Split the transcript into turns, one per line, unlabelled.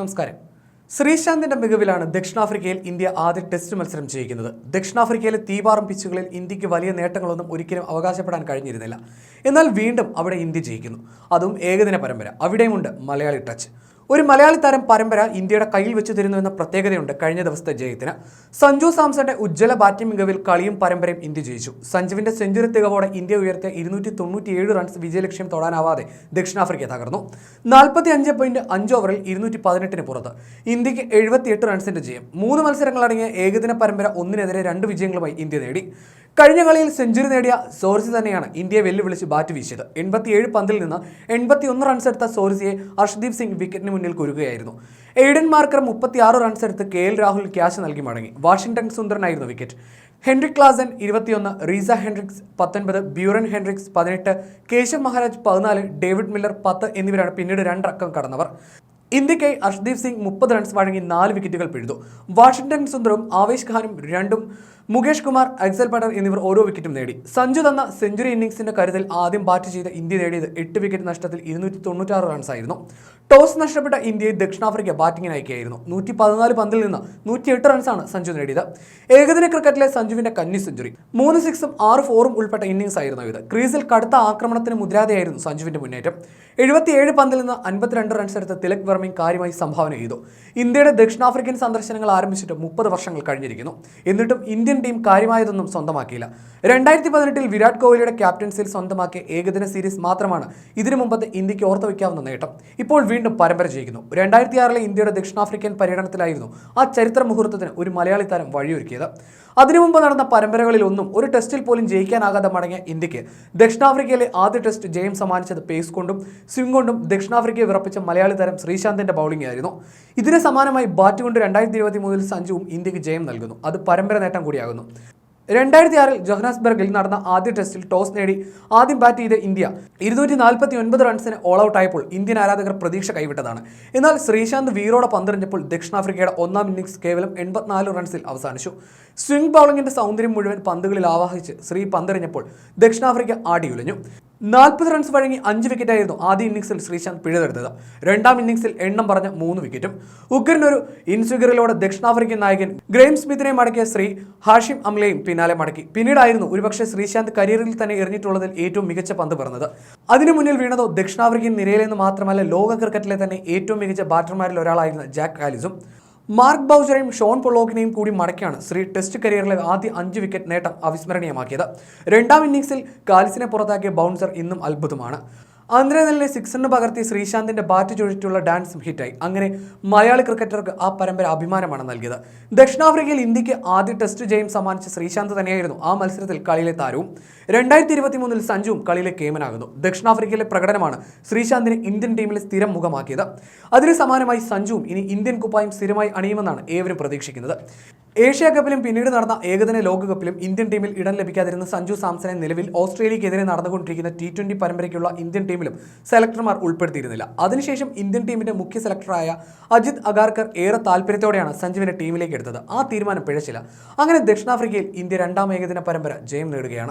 നമസ്കാരം. ശ്രീശാന്തിന്റെ മികവിലാണ് ദക്ഷിണാഫ്രിക്കയിൽ ഇന്ത്യ ആദ്യ ടെസ്റ്റ് മത്സരം ജയിക്കുന്നത്. ദക്ഷിണാഫ്രിക്കയിലെ തീപാറും പിച്ചുകളിൽ ഇന്ത്യയ്ക്ക് വലിയ നേട്ടങ്ങളൊന്നും ഒരിക്കലും അവകാശപ്പെടാൻ കഴിഞ്ഞിരുന്നില്ല. എന്നാൽ വീണ്ടും അവിടെ ഇന്ത്യ ജയിക്കുന്നു. അതും ഏകദിന പരമ്പര. അവിടെയുമുണ്ട് മലയാളി ടച്ച്. ഒരു മലയാളി താരം പരമ്പര ഇന്ത്യയുടെ കയ്യിൽ വെച്ച് തരുന്നു എന്ന പ്രത്യേകതയുണ്ട്. കഴിഞ്ഞ ദിവസത്തെ ജയത്തിന് സഞ്ജു സാംസന്റെ ഉജ്ജ്വല ബാറ്റിംഗ് മികവിൽ കളിയും പരമ്പരയും ഇന്ത്യ ജയിച്ചു. സഞ്ജുവിന്റെ സെഞ്ചുറി തികവോടെ ഇന്ത്യ ഉയർത്തിയ ഇരുന്നൂറ്റി തൊണ്ണൂറ്റിയേഴ് റൺസ് വിജയലക്ഷ്യം തൊടാനാവാതെ ദക്ഷിണാഫ്രിക്ക തകർന്നു. നാൽപ്പത്തി അഞ്ച് പോയിന്റ് അഞ്ച് ഓവറിൽ ഇരുന്നൂറ്റി പതിനെട്ടിന് പുറത്ത്. ഇന്ത്യയ്ക്ക് എഴുപത്തിയെട്ട് റൺസിന്റെ ജയം. മൂന്ന് മത്സരങ്ങളടങ്ങിയ ഏകദിന പരമ്പര ഒന്നിനെതിരെ രണ്ട് വിജയങ്ങളുമായി ഇന്ത്യ നേടി. കഴിഞ്ഞ കളിയിൽ സെഞ്ചുറി നേടിയ സോറിസി തന്നെയാണ് ഇന്ത്യയെ വെല്ലുവിളിച്ച് ബാറ്റ് വീശിയത്. എൺപത്തിയേഴ് പന്തിൽ നിന്ന് എൺപത്തിയൊന്ന് റൺസ് എടുത്ത സോറിസിയെ ഹർഷ്ദീപ് സിംഗ് വിക്കറ്റിന് മുന്നിൽ കുരുകയായിരുന്നു. എയ്ഡൻ മാർക്കർ മുപ്പത്തിയാറ് റൺസ് എടുത്ത് കെ എൽ രാഹുൽ ക്യാച്ച് നൽകി മടങ്ങി. വാഷിംഗ്ടൺ സുന്ദരനായിരുന്നു വിക്കറ്റ് ഹെൻറിക് ക്ലാസൻ ഇരുപത്തിയൊന്ന് റീസ ഹെൻറിക്സ് പത്തൊൻപത് ബ്യൂറൻ ഹെൻറിക്സ് പതിനെട്ട് കേശവ് മഹാരാജ് പതിനാല് ഡേവിഡ് മില്ലർ പത്ത് എന്നിവരാണ് പിന്നീട് രണ്ടക്കം കടന്നവർ. ഇന്ത്യയ്ക്കായി അർഷ്ദീപ് സിംഗ് മുപ്പത് റൺസ് വഴങ്ങി നാല് വിക്കറ്റുകൾ പിഴുതു. വാഷിംഗ്ടൺ സുന്ദറും ആവേശ് ഖാനും രണ്ടും മുകേഷ് കുമാർ അക്സൽ പട്ടർ എന്നിവർ ഓരോ വിക്കറ്റും നേടി. സഞ്ജു തന്ന സെഞ്ചുറി ഇന്നിംഗ്സിന്റെ കരുതൽ ആദ്യം ബാറ്റ് ചെയ്ത ഇന്ത്യ നേടിയത് എട്ട് വിക്കറ്റ് നഷ്ടത്തിൽ ഇരുന്നൂറ്റി തൊണ്ണൂറ്റാറ് റൺസായിരുന്നു ടോസ് നഷ്ടപ്പെട്ട ഇന്ത്യയെ ദക്ഷിണാഫ്രിക്ക ബാറ്റിംഗിന് അയക്കുകയായിരുന്നു നൂറ്റി പതിനാല് പന്തിൽ നിന്ന് നൂറ്റിയെട്ട് റൺസാണ് സഞ്ജു നേടിയത്. ഏകദിന ക്രിക്കറ്റിലെ സഞ്ജുവിന്റെ കന്നി സെഞ്ചുറി മൂന്ന് സിക്സും ആറ് ഫോറും ഉൾപ്പെട്ട ഇന്നിംഗ്സ് ആയിരുന്നു ഇത്. ക്രീസിൽ കടുത്ത ആക്രമണത്തിന് മുദ്രാതയായിരുന്നു സഞ്ജുവിന്റെ മുന്നേറ്റം. എഴുപത്തിയേഴ് പന്തിൽ നിന്ന് അൻപത്തിരണ്ട് റൺസ് എടുത്ത് തിലക് വർമ്മയും കാര്യമായി സംഭാവന ചെയ്തു. ഇന്ത്യയുടെ ദക്ഷിണാഫ്രിക്കൻ സന്ദർശനങ്ങൾ ആരംഭിച്ചിട്ട് മുപ്പത് വർഷങ്ങൾ കഴിഞ്ഞിരിക്കുന്നു. എന്നിട്ടും ഇന്ത്യൻ ടീം കാര്യമായതൊന്നും സ്വന്തമാക്കിയില്ല. രണ്ടായിരത്തി പതിനെട്ടിൽ വിരാട് കോഹ്ലിയുടെ ക്യാപ്റ്റൻസിയിൽ സ്വന്തമാക്കിയ ഏകദിന സീരീസ് മാത്രമാണ് ഇതിനു മുമ്പത്തെ ഇന്ത്യയ്ക്ക് ഓർത്തു വയ്ക്കാവുന്ന നേട്ടം. ഇപ്പോൾ വീണ്ടും പരമ്പര ജയിക്കുന്നു. രണ്ടായിരത്തി ആറിലെ ഇന്ത്യയുടെ ദക്ഷിണാഫ്രിക്കൻ പര്യടനത്തിലായിരുന്നു ആ ചരിത്ര മുഹൂർത്തത്തിന് ഒരു മലയാളി താരം വഴിയൊരുക്കിയത്. അതിനു മുമ്പ് നടന്ന പരമ്പരകളിലൊന്നും ഒരു ടെസ്റ്റിൽ പോലും ജയിക്കാനാകാതെ മടങ്ങിയ ഇന്ത്യയ്ക്ക് ദക്ഷിണാഫ്രിക്കയിലെ ആദ്യ ടെസ്റ്റ് ജയം സമ്മാനിച്ചത് പേസ് കൊണ്ടും സ്വിംഗ് കൊണ്ടും ദക്ഷിണാഫ്രിക്കയെ വിറപ്പിച്ച മലയാളി താരം ശ്രീശാന്തിന്റെ ബൗളിംഗ് ആയിരുന്നു. ഇതിന് സമാനമായി ബാറ്റ് കൊണ്ട് രണ്ടായിരത്തി ഇരുപത്തി മൂന്നിൽ സഞ്ജുവും ഇന്ത്യയ്ക്ക് ജയം നൽകുന്നു. അത് പരമ്പര നേട്ടം കൂടിയാകുന്നു. രണ്ടായിരത്തി ആറിൽ ജോഹനാസ്ബർഗിൽ നടന്ന ആദ്യ ടെസ്റ്റിൽ ടോസ് നേടി ആദ്യം ബാറ്റ് ചെയ്ത ഇന്ത്യ ഇരുന്നൂറ്റി നാൽപ്പത്തി ഒൻപത് റൺസിന് ഓൾ ഔട്ട് ആയപ്പോൾ ഇന്ത്യൻ ആരാധകർ പ്രതീക്ഷ കൈവിട്ടതാണ്. എന്നാൽ ശ്രീശാന്ത് വീറോടെ പന്തെറിഞ്ഞപ്പോൾ ദക്ഷിണാഫ്രിക്കയുടെ ഒന്നാം ഇന്നിംഗ്സ് കേവലം എൺപത്തിനാല് റൺസിൽ അവസാനിച്ചു. സ്വിംഗ് ബൗളിംഗിന്റെ സൗന്ദര്യം മുഴുവൻ പന്തുകളിൽ ആവാഹിച്ച് ശ്രീ പന്തെറിഞ്ഞപ്പോൾ ദക്ഷിണാഫ്രിക്ക ആടിയുലഞ്ഞു. നാൽപ്പത് റൺസ് വഴങ്ങി അഞ്ച് വിക്കറ്റായിരുന്നു ആദ്യ ഇന്നിംഗ്സിൽ ശ്രീശാന്ത് പിഴുതെടുത്തത്. രണ്ടാം ഇന്നിംഗ്സിൽ എണ്ണം പറഞ്ഞ മൂന്ന് വിക്കറ്റും ഉഗ്രനൊരു ഇൻസ്വിഗറിലൂടെ ദക്ഷിണാഫ്രിക്കൻ നായകൻ ഗ്രെയിം സ്മിത്തിനെ മടക്കിയ ശ്രീ ഹാഷിം അംലയും പിന്നാലെ മടക്കി. പിന്നീടായിരുന്നു ഒരുപക്ഷെ ശ്രീശാന്ത് കരിയറിൽ തന്നെ എറിഞ്ഞിട്ടുള്ളതിൽ ഏറ്റവും മികച്ച പന്ത് പറഞ്ഞത് അതിനു മുന്നിൽ വീണതോ ദക്ഷിണാഫ്രിക്കൻ നിരയിലെന്ന് മാത്രമല്ല ലോക ക്രിക്കറ്റിലെ തന്നെ ഏറ്റവും മികച്ച ബാറ്റർമാരിൽ ഒരാളായിരുന്ന ജാക്ക് കാലിസും മാർക്ക് ബൗസറേയും ഷോൺ പൊളോക്കിനെയും കൂടി മടക്കിയാണ് ശ്രീ ടെസ്റ്റ് കരിയറിലെ ആദ്യ അഞ്ച് വിക്കറ്റ് നേട്ടം അവിസ്മരണീയമാക്കിയത്. രണ്ടാം ഇന്നിംഗ്സിൽ കാലിസിനെ പുറത്താക്കിയ ബൗൺസർ ഇന്നും അത്ഭുതമാണ്. ആന്ധ്രനെല്ലിനെ സിക്സറിന് പകർത്തി ശ്രീശാന്തിന്റെ ബാറ്റ് ചുഴറ്റുള്ള ഡാൻസും ഹിറ്റായി അങ്ങനെ മലയാളി ക്രിക്കറ്റർക്ക് ആ പരമ്പര അഭിമാനമാണ് നൽകിയത്. ദക്ഷിണാഫ്രിക്കയിൽ ഇന്ത്യയ്ക്ക് ആദ്യ ടെസ്റ്റ് ജയം സമ്മാനിച്ച ശ്രീശാന്ത് തന്നെയായിരുന്നു ആ മത്സരത്തിൽ കളിയിലെ താരവും. രണ്ടായിരത്തി ഇരുപത്തി മൂന്നിൽ സഞ്ജുവും കളിയിലെ കേമനാകുന്നു. ദക്ഷിണാഫ്രിക്കയിലെ പ്രകടനമാണ് ശ്രീശാന്തിനെ ഇന്ത്യൻ ടീമിലെ സ്ഥിരം മുഖമാക്കിയത്. അതിന് സമാനമായി സഞ്ജുവും ഇനി ഇന്ത്യൻ കുപ്പായം സ്ഥിരമായി അണിയുമെന്നാണ് ഏവരും പ്രതീക്ഷിക്കുന്നത്. ഏഷ്യ കപ്പിലും പിന്നീട് നടന്ന ഏകദിന ലോകകപ്പിലും ഇന്ത്യൻ ടീമിൽ ഇടം ലഭിക്കാതിരുന്ന സഞ്ജു സാംസനെ നിലവിൽ ഓസ്ട്രേലിയക്കെതിരെ നടന്നുകൊണ്ടിരിക്കുന്ന ടി ട്വന്റി പരമ്പരയ്ക്കുള്ള ഇന്ത്യൻ ടീമിലും സെലക്ടർമാർ ഉൾപ്പെടുത്തിയിരുന്നില്ല. അതിനുശേഷം ഇന്ത്യൻ ടീമിന്റെ മുഖ്യ സെലക്ടറായ അജിത് അഗാർക്കർ ഏറെ താല്പര്യത്തോടെയാണ് സഞ്ജുവിനെ ടീമിലേക്ക് എടുത്തത്. ആ തീരുമാനം പിഴച്ചില്ല. അങ്ങനെ ദക്ഷിണാഫ്രിക്കയിൽ ഇന്ത്യ രണ്ടാം ഏകദിന പരമ്പര ജയം നേടുകയാണ്.